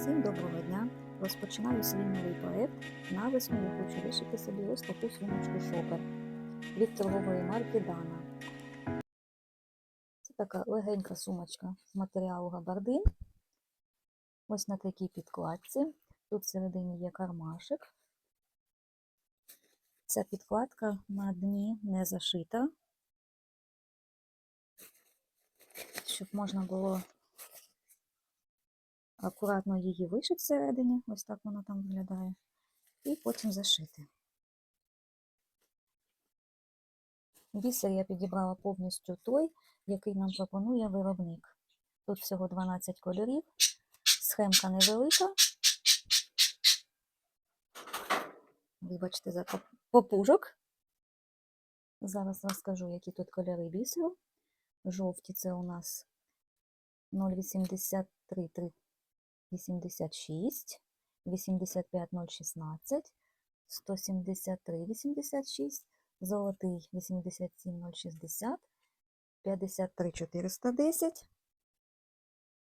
Всім доброго дня! Розпочинаю свій новий проект. На весну я хочу вишити собі ось таку сумочку шопер від торгової марки Дана. Це така легенька сумочка з матеріалу габардин. Ось на такій підкладці. Тут всередині є кармашик. Ця підкладка на дні не зашита, щоб можна було акуратно її вишити всередині, ось так вона там виглядає, і потім зашити. Бісер я підібрала повністю той, який нам пропонує виробник. Тут всього 12 кольорів, схемка невелика. Вибачте за попужок. Зараз розкажу, які тут кольори бісеру. Жовті це у нас 0,83 86, 85 016, 173 86, золотий 87 060, 53 410,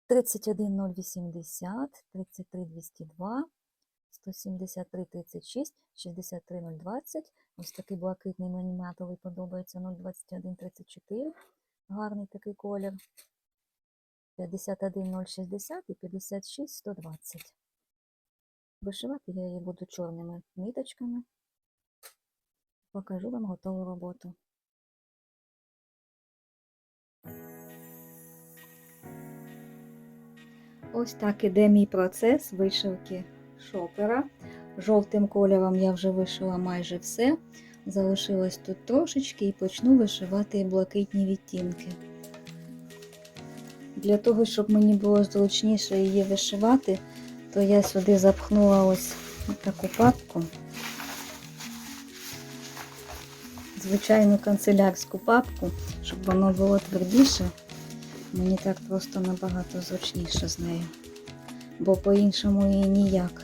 31 080, 33 202, 173 36, 63 020. Ось такий блакитний мені матовий подобається 021 34. Гарний такий колір. 51060 і 56120. Вишивати я її буду чорними ниточками. Покажу вам готову роботу. Ось так іде мій процес вишивки шопера. Жовтим кольором я вже вишила майже все. Залишилось тут трошечки і почну вишивати блакитні відтінки. Для того, щоб мені було зручніше її вишивати, то я сюди запхнула ось таку папку. Звичайну канцелярську папку, щоб воно було твердіше. Мені так просто набагато зручніше з нею. Бо по-іншому її ніяк.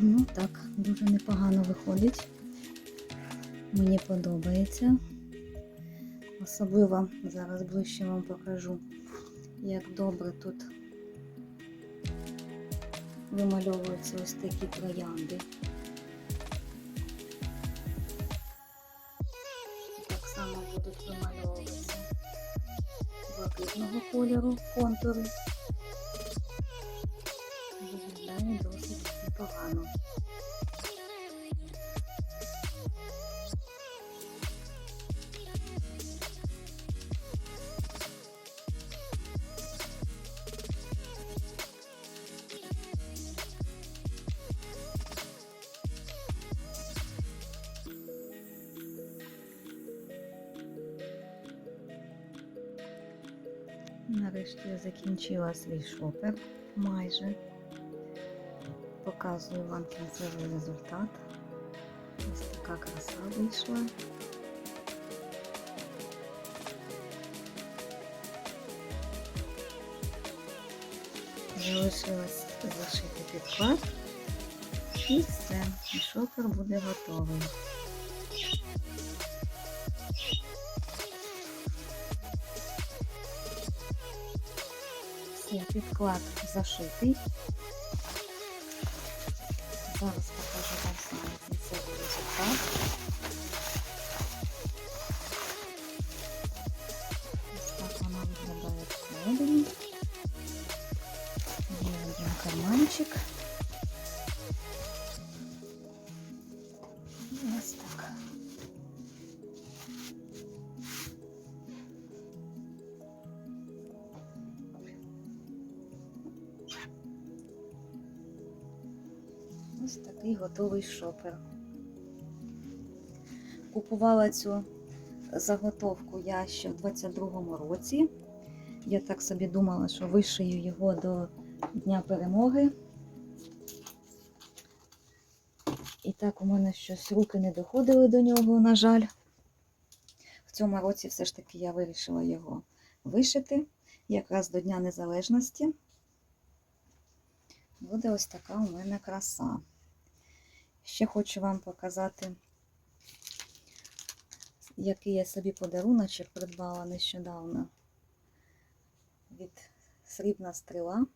Ну так, дуже непогано виходить. Мені подобається. Особливо зараз ближче вам покажу, як добре тут вимальовуються ось такі троянди. Так само будуть вимальовуватися блакитного кольору контури. Виглядає досить непогано. Нарешті я закінчила свій шопер майже. Показую вам кінцевий результат. Ось така краса вийшла. Залишилось зашити підклад. І все, шопер буде готовий. Все, підклад зашитий. Зараз покажу вам саме кінцевий результат. Ось так вона виглядає всередині. Є один карманчик. Ось такий готовий шопер. Купувала цю заготовку я ще в 22-му році. Я так собі думала, що вишию його до Дня перемоги. І так у мене щось руки не доходили до нього, на жаль. В цьому році все ж таки я вирішила його вишити якраз до Дня Незалежності. Буде ось така у мене краса. Ще хочу вам показати, який я собі подаруночок придбала нещодавно від срібна стріла.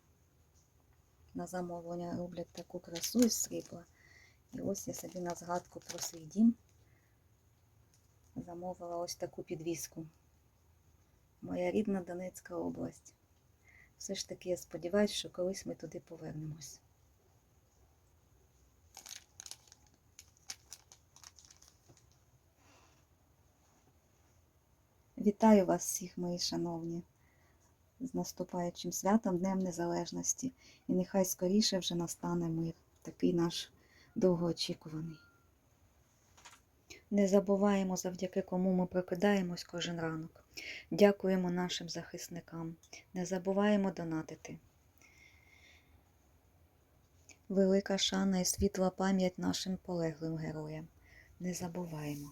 на замовлення роблять таку красу із срібла. І ось я собі на згадку про свій дім замовила ось таку підвіску. Моя рідна Донецька область. Все ж таки я сподіваюся, що колись ми туди повернемось. Вітаю вас всіх, мої шановні, з наступаючим святом Днем Незалежності. І нехай скоріше вже настане мир, такий наш довгоочікуваний. Не забуваємо, завдяки кому ми прокидаємось кожен ранок. Дякуємо нашим захисникам. Не забуваємо донатити. Велика шана і світла пам'ять нашим полеглим героям. Не забуваємо.